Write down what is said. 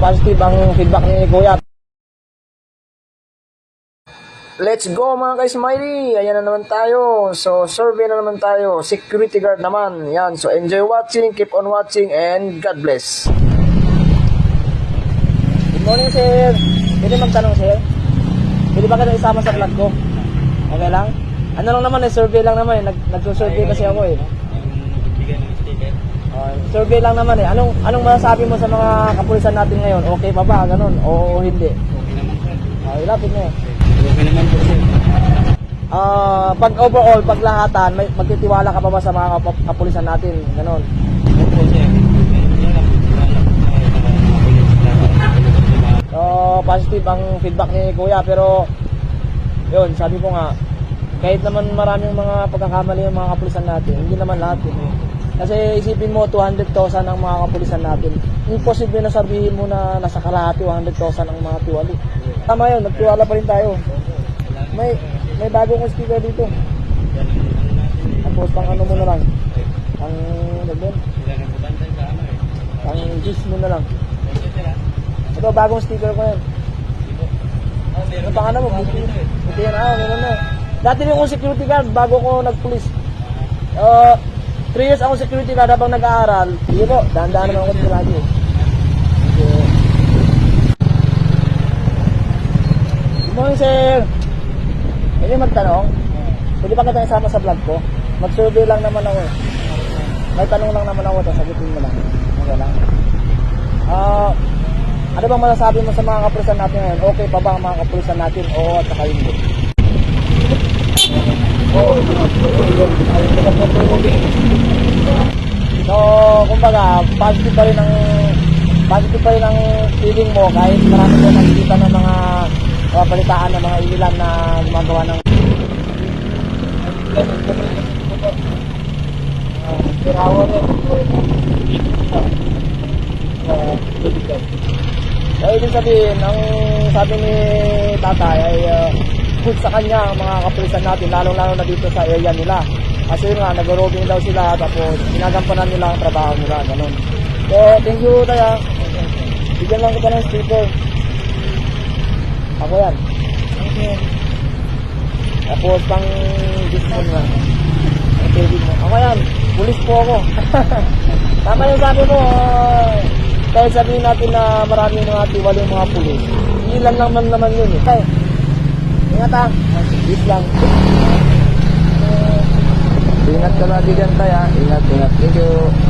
positive ang feedback ni Kuya. Let's go mga ka-smiley! Ayan na naman tayo. So, survey na naman tayo. Security guard naman. Yan. So, enjoy watching, keep on watching, and God bless. Good morning, sir. Pwede magtanong, sir? Pwede ba kayo isama sa vlog ko? Okay lang? Ano lang naman eh, survey lang naman eh. Nag nagsusurvey kasi ako eh. Uh, survey lang naman eh. Anong anong masasabi mo sa mga kapulisan natin ngayon? Okay pa ba? Ganun? O hindi? Okay naman sir. Uh, ilapit mo. Okay naman po sir. Ah, pag overall, pag lahatan, may magtitiwala ka pa ba sa mga kap- kapulisan natin? Ganun. Opo sir. Yun So, positive ang feedback ni Kuya pero yun, sabi ko nga kahit naman maraming mga pagkakamali ng mga kapulisan natin, hindi naman lahat eh. Kasi isipin mo 200,000 ang mga kapulisan natin. Imposible na sabihin mo na nasa kalahati 100,000 ang mga tiwali. Tama yun, nagtiwala pa rin tayo. May may bagong sticker dito. Tapos pang ano mo na lang. Pang ano eh. Pang gis mo na lang. Ito bagong sticker ko yan. Ano pangalan mo? Buti. Buti yan. Ah, meron na. Dati akong security guard bago ko nag-police. Uh, 3 years ako security guard habang nag-aaral. Sige po, dahan-dahan naman ako dito lagi. So, Good morning, sir. Pwede magtanong? Pwede ba kita isama sa vlog ko? Mag-survey lang naman ako eh. May tanong lang naman ako, tapos sagutin mo lang. Okay lang. Ah, ano bang masasabi mo sa mga kapulisan natin ngayon? Okay pa ba ang mga kapulisan natin? Oo at saka hindi. So, kumbaga, positive pa rin ang positive pa rin ang feeling mo kahit marami ka nakikita ng mga balitaan ng mga inilan na gumagawa ng. Eh, ibig sabihin, ang sabi ni tatay ay uh, good sa kanya ang mga kapulisan natin, lalong-lalo na dito sa area nila. Kasi nga, nag-roving daw sila, tapos ginagampanan nila ang trabaho nila, ganun. So, thank you, Taya. Bigyan lang kita ng sticker. Ako yan. Tapos, pang gusto mo nga. Ang tubig mo. Ako yan. Pulis po ako. Tama yung sabi mo. ah, kahit sabihin natin na marami mga tiwala yung mga pulis. Ilan lang man naman yun eh. Kaya, ingat. Peace lang. Ingat ka lagi dyan tayo. Ingat, ingat. Thank you.